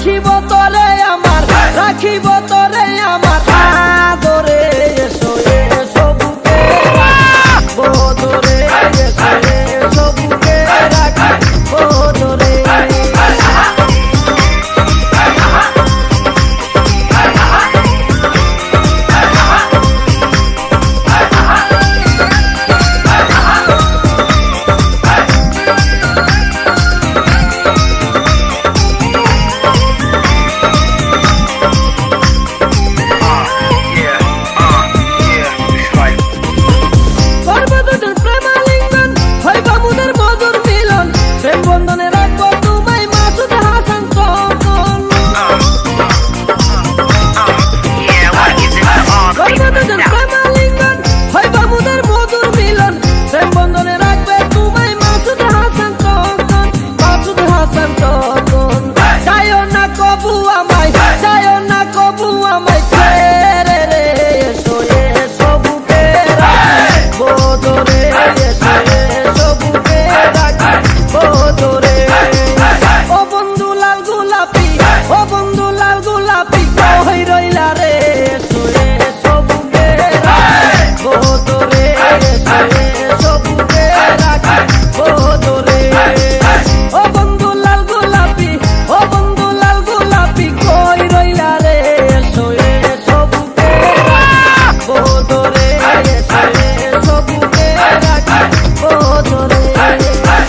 রাখিব তলে আমার রাখিব তলে